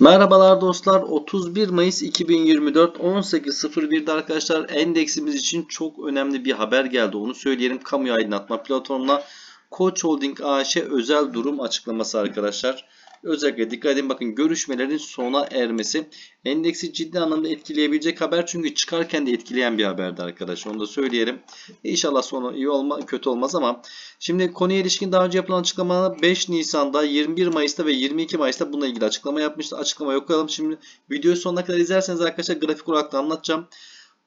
Merhabalar dostlar. 31 Mayıs 2024 18.01'de arkadaşlar endeksimiz için çok önemli bir haber geldi. Onu söyleyelim. Kamuya aydınlatma platformuna Koç Holding AŞ özel durum açıklaması arkadaşlar. Özellikle dikkat edin bakın görüşmelerin sona ermesi endeksi ciddi anlamda etkileyebilecek haber çünkü çıkarken de etkileyen bir haberdi arkadaşlar. Onu da söyleyelim. İnşallah sonu iyi olma kötü olmaz ama şimdi konuya ilişkin daha önce yapılan açıklamalar 5 Nisan'da 21 Mayıs'ta ve 22 Mayıs'ta bununla ilgili açıklama yapmıştı. Açıklama okuyalım. Şimdi videoyu sonuna kadar izlerseniz arkadaşlar grafik olarak da anlatacağım.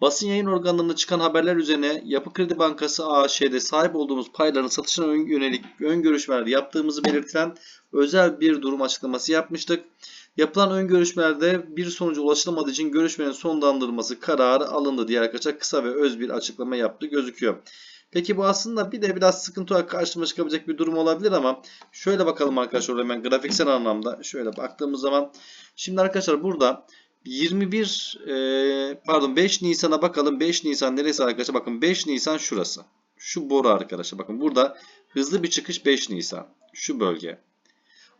Basın yayın organlarında çıkan haberler üzerine Yapı Kredi Bankası AŞ'de sahip olduğumuz payların satışına ön- yönelik ön görüşmeler yaptığımızı belirtilen özel bir durum açıklaması yapmıştık. Yapılan ön görüşmelerde bir sonuca ulaşılamadığı için görüşmenin sonlandırılması kararı alındı diye arkadaşlar kısa ve öz bir açıklama yaptı gözüküyor. Peki bu aslında bir de biraz sıkıntı olarak karşıma çıkabilecek bir durum olabilir ama şöyle bakalım arkadaşlar hemen grafiksel anlamda şöyle baktığımız zaman şimdi arkadaşlar burada 21 e, pardon 5 Nisan'a bakalım 5 Nisan neresi arkadaşlar bakın 5 Nisan şurası şu boru arkadaşlar bakın burada hızlı bir çıkış 5 Nisan şu bölge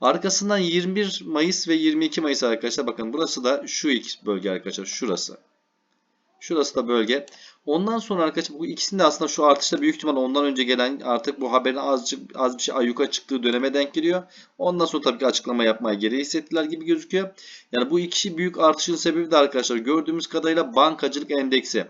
Arkasından 21 Mayıs ve 22 Mayıs arkadaşlar. Bakın burası da şu iki bölge arkadaşlar. Şurası. Şurası da bölge. Ondan sonra arkadaşlar bu ikisinin de aslında şu artışta büyük ihtimal ondan önce gelen artık bu haberin azıcık az bir şey ayyuka çıktığı döneme denk geliyor. Ondan sonra tabii ki açıklama yapmaya gereği hissettiler gibi gözüküyor. Yani bu iki büyük artışın sebebi de arkadaşlar gördüğümüz kadarıyla bankacılık endeksi.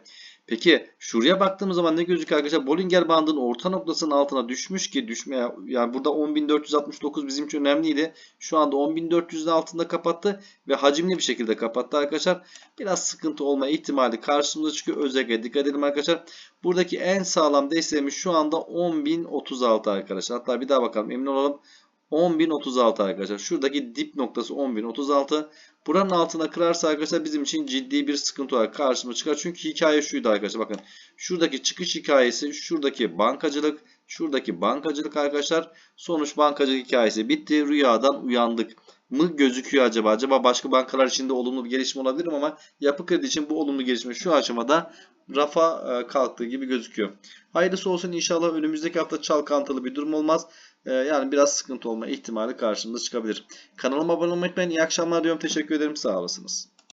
Peki şuraya baktığımız zaman ne gözüküyor arkadaşlar? Bollinger bandının orta noktasının altına düşmüş ki düşmeye yani burada 10.469 bizim için önemliydi. Şu anda 10.400'ün altında kapattı ve hacimli bir şekilde kapattı arkadaşlar. Biraz sıkıntı olma ihtimali karşımıza çıkıyor. Özellikle dikkat edelim arkadaşlar. Buradaki en sağlam desteğimiz şu anda 10.036 arkadaşlar. Hatta bir daha bakalım emin olalım. 10.036 arkadaşlar. Şuradaki dip noktası 10.036. Buranın altına kırarsa arkadaşlar bizim için ciddi bir sıkıntı olarak karşımıza çıkar. Çünkü hikaye şuydu arkadaşlar. Bakın şuradaki çıkış hikayesi, şuradaki bankacılık, şuradaki bankacılık arkadaşlar. Sonuç bankacılık hikayesi bitti. Rüyadan uyandık mı gözüküyor acaba? Acaba başka bankalar için de olumlu bir gelişme olabilir mi ama yapı kredi için bu olumlu gelişme şu aşamada rafa e, kalktığı gibi gözüküyor. Hayırlısı olsun inşallah önümüzdeki hafta çalkantılı bir durum olmaz. E, Yani biraz sıkıntı olma ihtimali karşımıza çıkabilir. Kanalıma abone olmayı unutmayın. İyi akşamlar diyorum. Teşekkür ederim. Sağ olasınız.